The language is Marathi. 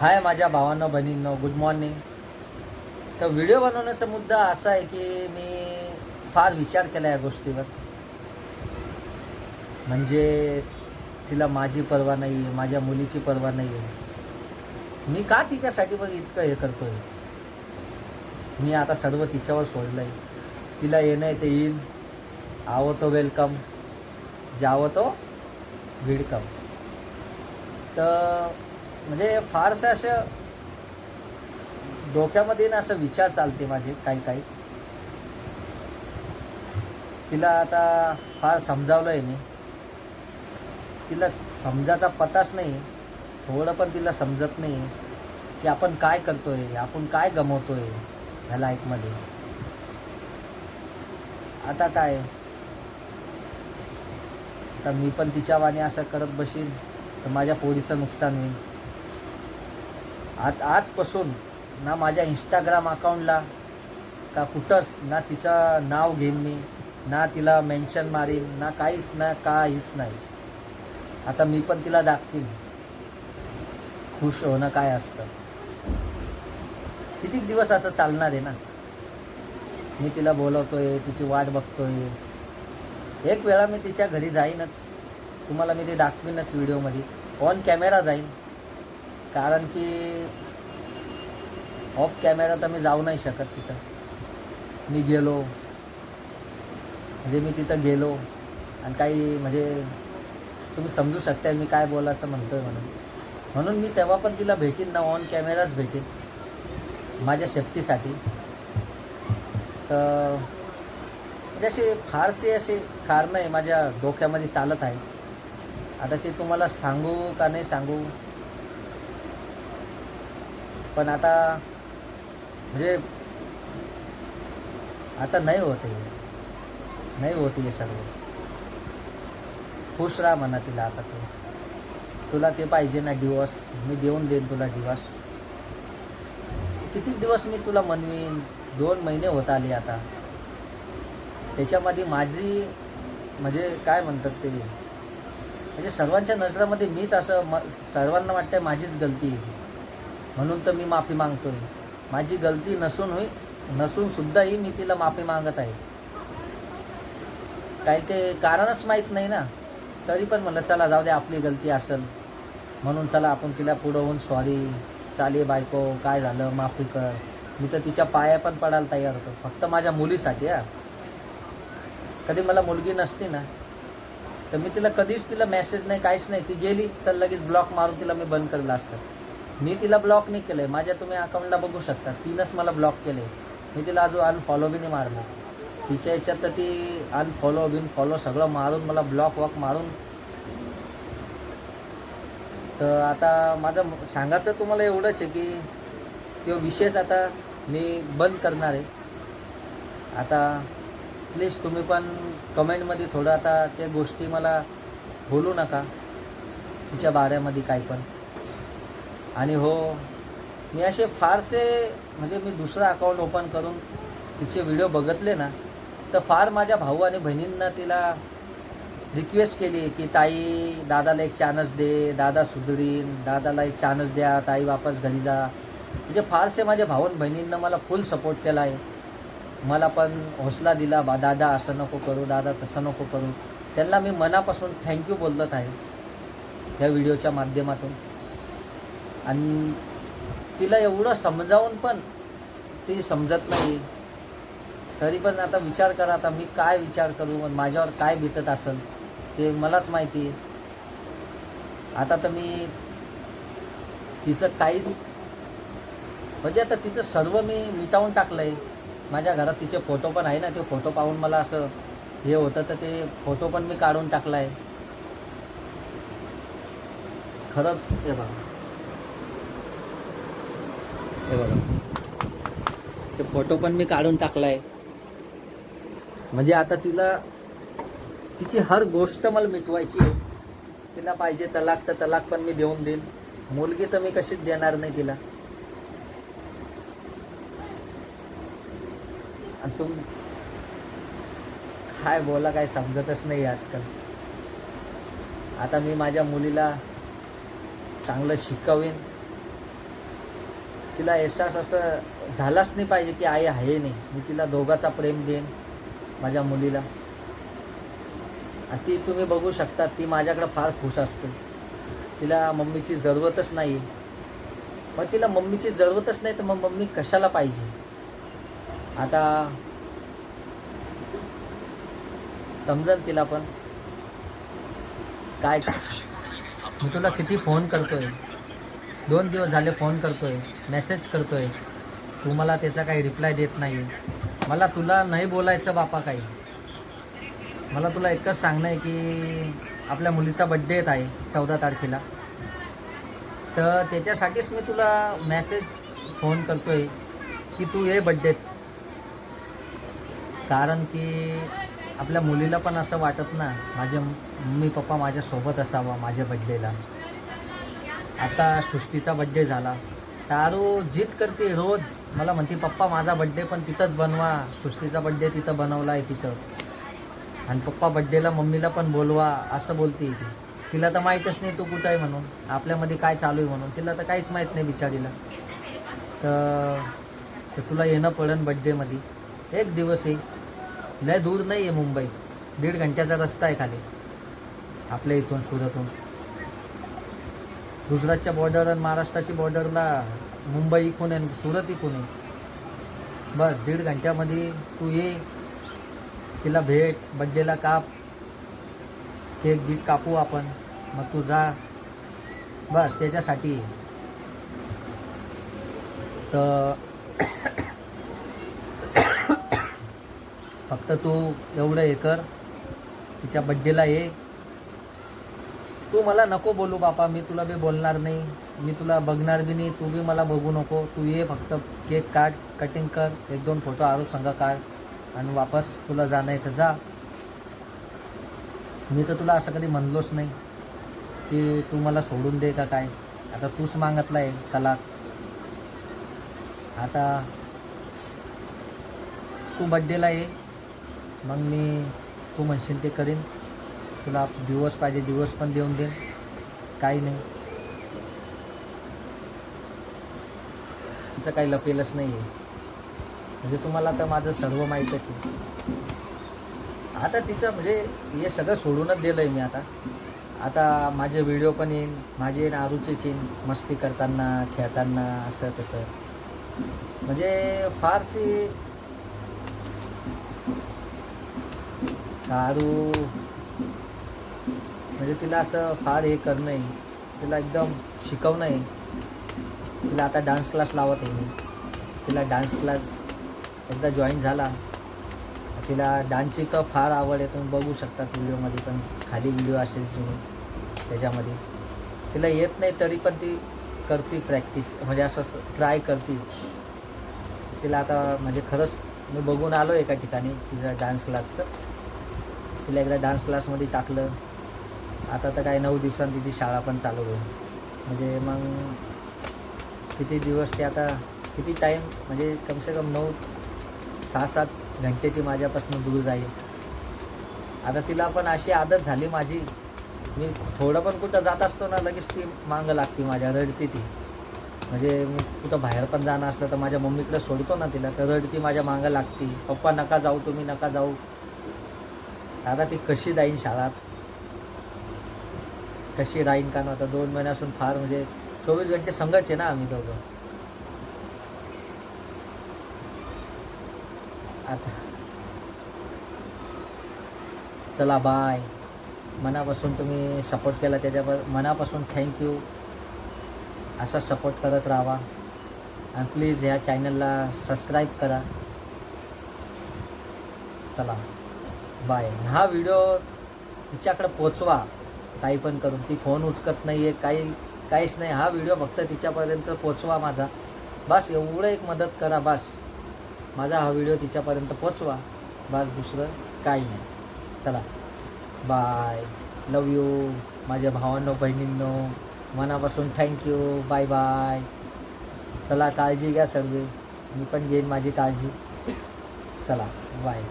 हाय माझ्या भावांनो बहिणींनो गुड मॉर्निंग तर व्हिडिओ बनवण्याचा मुद्दा असा आहे की मी फार विचार केला या गोष्टीवर. म्हणजे तिला माझी पर्वा नाही आहे माझ्या मुलीची पर्वा नाही आहे मी का तिच्यासाठी बघ इतकं हे करतोय? मी आता सर्व तिच्यावर सोडलं आहे तिला येणं आहे ते येईल. आवं तो वेलकम जावं तो विडकम. तर म्हणजे फारसं असं डोक्यामध्ये ना असं विचार चालते माझे काही काही. तिला आता फार समजावलं आहे मी. तिला समजाचा पताच नाही. थोडं पण तिला समजत नाही की आपण काय करतोय आपण काय गमवतोय ह्या लाईफमध्ये. आता काय? आता मी पण तिच्या वाणी असं करत बसीन तर माझ्या पोरीचं नुकसान होईल. आज आजपासून ना माझ्या इंस्टाग्राम अकाउंटला का कुठंच ना तिचं नाव घेईन मी ना तिला मेन्शन मारीन ना काहीच ना काहीच नाही. आता मी पण तिला दाखवीन. खुश होणं काय असतं? किती दिवस असं चालणार आहे ना? मी तिला बोलवतोय तिची वाट बघतोय. एक वेळा मी तिच्या घरी जाईनच. तुम्हाला मी ते दाखवीनच व्हिडिओमध्ये ऑन कॅमेरा जाईन. कारण की ऑफ कॅमेरा तर मी जाऊ नाही शकत तिथं. मी गेलो. म्हणजे मी तिथं गेलो. आणि काही म्हणजे तुम्ही समजू शकताय मी काय बोलायचं म्हणतो आहे म्हणून. म्हणून मी तेव्हा पण तिला भेटीन ना ऑन कॅमेराच भेटीन. माझ्या सेफ्टीसाठी तर म्हणजे असे फारसे असे कारणं आहे माझ्या डोक्यामध्ये चालत आहे. आता ते तुम्हाला सांगू का नाही सांगू? पण आता म्हणजे आता नाही होते नाही होते हे सर्व खुश राहा म्हणा तिला आता तू. तुला ते पाहिजे ना दिवस. मी देऊन देईन तुला दिवस. किती दिवस मी तुला म्हणवीन? दोन महिने होत आले आता. त्याच्यामध्ये माझी म्हणजे काय म्हणतात ते? म्हणजे सर्वांच्या नजरामध्ये मीच असं म सर्वांना वाटतं माझीच गलती आहे. म्हणून तर मी माफी मागतो आहे माझी गलती नसून होई नसून सुद्धाही मी तिला माफी मागत आहे. काही ते कारणच माहीत नाही ना. तरी पण म्हणलं चला जाऊ दे आपली गलती असेल. म्हणून चला आपण तिला पुढं होऊन सॉरी चाले बायको काय झालं माफी कर. मी तर तिच्या पाया पण पडायला तयार होतो. फक्त माझ्या मुलीसाठी हा. कधी मला मुलगी नसती ना तर मी तिला कधीच तिला मेसेज नाही काहीच नाही. ती गेली चल लगेच ब्लॉक मारून तिला मी बंद करलं असतं मी तिला ब्लॉक नाही केलं आहे माझ्या तुम्ही अकाउंटला बघू शकता. तिनंच मला ब्लॉक केलं. आहे मी तिला अजून अनफॉलो बी नाही मारलं. तिच्या याच्यात तर ती अनफॉलो बिन फॉलो सगळं मारून मला ब्लॉक वॉक मारून. तर आता माझं सांगायचं तुम्हाला एवढंच आहे की तो विषयच आता मी बंद करणार आहे. आता प्लीज तुम्ही पण कमेंटमध्ये थोडं आता त्या गोष्टी मला बोलू नका. तिच्या बाऱ्यामध्ये काय पण. आणि हो मी असे फारसे म्हणजे मी दुसरं अकाउंट ओपन करून तिचे व्हिडिओ बघितले ना तर फार माझ्या भाऊ आणि बहिणींना तिला रिक्वेस्ट केली की ताई दादाला एक चान्स दे दादा सुधरीन दादाला एक चान्स द्या ताई वापस घरी जा. म्हणजे फारसे माझ्या भाऊ आणि बहिणींना मला फुल सपोर्ट केला आहे. मला पण हौसला दिला बा दादा असं नको करू दादा तसं नको करू. त्यांना मी मनापासून थँक्यू बोलत आहे या व्हिडिओच्या माध्यमातून. आणि तिला एवढं समजावून पण ती समजत नाही. तरी पण आता विचार करा आता मी काय विचार करू आणि माझ्यावर काय बितत असेल ते मलाच माहिती आहे. आता तर मी तिचं काहीच म्हणजे आता तिचं सर्व मी मिटावून टाकलं आहे माझ्या घरात तिचे फोटो पण आहे ना ते फोटो पाहून मला असं हे होतं तर ते फोटो पण मी काढून टाकला आहे खरंच हे बघा. हे बघा. ते फोटो पण मी काढून टाकलाय. म्हणजे आता तिला तिची हर गोष्ट मला मिटवायची आहे. तिला पाहिजे तलाक तर तलाक पण मी देऊन देईन मुलगी तर मी कशीच देणार नाही तिला. आणि तुम काय बोला काय समजतच नाही आजकाल. आता मी माझ्या मुलीला चांगलं शिकवीन. तिला एहसास असं झालाच नाही पाहिजे की आई आहे नाही. मी तिला दोघाचा प्रेम देईन माझ्या मुलीला. ती तुम्ही बघू शकता ती माझ्याकडं फार खुश असते. तिला मम्मीची जरूरतच नाही. मग तिला मम्मीची जरूरतच नाही तर मग मम्मी कशाला पाहिजे? आता समजन तिला पण. काय मी तुला किती फोन करतोय? दोन दिवस झाले फोन करतोय मेसेज करतोय. तू मला त्याचा काही रिप्लाय देत नाही मला तुला नाही बोलायचं बापा काही. मला तुला एकच सांगणं आहे की आपल्या मुलीचा बड्डे येत आहे चौदा तारखेला. तर त्याच्यासाठीच मी तुला मेसेज फोन करतोय की तू ये बड्डेत कारण की आपल्या मुलीला पण असं वाटत ना माझे मम्मी पप्पा माझ्यासोबत असावा माझ्या बड्डेला आता सृष्टीचा बड्डे झाला. तारू जिद करते रोज. मला म्हणते पप्पा माझा बड्डे पण तिथंच बनवा. सृष्टीचा बड्डे तिथं बनवला आहे तिथं. आणि पप्पा बड्डेला मम्मीला पण बोलवा असं बोलते ती तिला तर माहीतच नाही तू कुठं आहे म्हणून. आपल्यामध्ये काय चालू आहे म्हणून. तिला तर काहीच माहीत नाही बिचारीला. तर तुला येणं पडेल बड्डेमध्ये एक दिवस आहे लय दूर नाही आहे मुंबई. दीड घंट्याचा रस्ता आहे खाली. आपल्या इथून सुरतून. गुजरातच्या बॉर्डर आणि महाराष्ट्राची बॉर्डरला मुंबई इकून आहे सुरत इकून आहे. बस दीड घंट्यामध्ये तू ये तिला भेट बड्डेला काप केक गिक कापू आपण मग तू जा. बस त्याच्यासाठी. तर फक्त तू एवढं हे कर तिच्या बड्डेला ये. तू मला नको बोलू बापा मी तुला बी बोलणार नाही. मी तुला बघणार बी नाही तू बी मला बघू नको. तू ये फक्त केक काढ कटिंग कर एक दोन फोटो आरू संघ काढ आणि वापस तुला जाणं आहे तर जा. मी तर तुला असं कधी म्हणलोच नाही की तू मला सोडून दे का काय. आता तूच मागतला आहे तलाक. आता तू बड्डेला ये. मग मी तू म्हणशील ते करीन. तुला दिवस पाहिजे दिवस पण देऊन देईन काही नाही. तिचं काही लपेलच नाही आहे म्हणजे तुम्हाला तर माझं सर्व माहीतच आहे. आता तिचं म्हणजे हे सगळं सोडूनच दिलं आहे मी आता. आता माझे व्हिडिओ पण येईन माझे येईन आरूचेच येईन मस्ती करताना खेळताना असं तसं. म्हणजे फारशी आरू म्हणजे तिला असं फार हे करणं आहे. तिला एकदम शिकवणं आहे. तिला आता डान्स क्लास लावत आहे मी. तिला डान्स क्लास एकदा जॉईन झाला. तिला डान्सची तर फार आवड आहे. तुम्ही बघू शकता व्हिडिओमध्ये पण. खाली व्हिडिओ असेल तुम्ही त्याच्यामध्ये. तिला येत नाही तरी पण ती करते प्रॅक्टिस म्हणजे असं ट्राय करते. तिला आता म्हणजे खरंच मी बघून आलो एका ठिकाणी तिचा डान्स क्लासचं तिला एकदा डान्स क्लासमध्ये टाकलं. आता तर काय नऊ दिवसांत तिची शाळा पण चालू होईल. म्हणजे मग किती दिवस ते आता किती टाईम म्हणजे कमसे कम नऊ सहा सात घंटे ती माझ्यापासून दूर जाईल आता तिला पण अशी आदत झाली माझी. मी थोडं पण कुठं जात असतो ना लगेच ती मागं लागते माझ्या रडते ती. म्हणजे मी कुठं बाहेर पण जाणं असलं तर माझ्या मम्मीकडे सोडतो ना तिला तर रडती माझ्या मागं लागती. पप्पा नका जाऊ तुम्ही नका जाऊ. आता ती कशी जाईन शाळात? कशी राहीन का ना आता दोन महिन्यापासून फार म्हणजे चोवीस घंटे संघच आहे ना आम्ही दोघं. आता. चला बाय मनापासून तुम्ही सपोर्ट केला त्याच्यावर मनापासून थँक्यू असा सपोर्ट करत राहा. आणि प्लीज ह्या चॅनलला सबस्क्राईब करा. चला बाय हा व्हिडिओ तिच्याकडे पोचवा. काही पण करून. ती फोन उचकत नाही आहे काही काहीच नाही. हा व्हिडिओ फक्त तिच्यापर्यंत पोचवा माझा. बस एवढं एक मदत करा बस. माझा हा व्हिडिओ तिच्यापर्यंत पोचवा बस दुसरं काही नाही. चला. बाय लव यू माझ्या भावांनो बहिणींनो. मनापासून थँक्यू बाय बाय चला काळजी घ्या सर्व. मी पण घेईन माझी काळजी. चला. बाय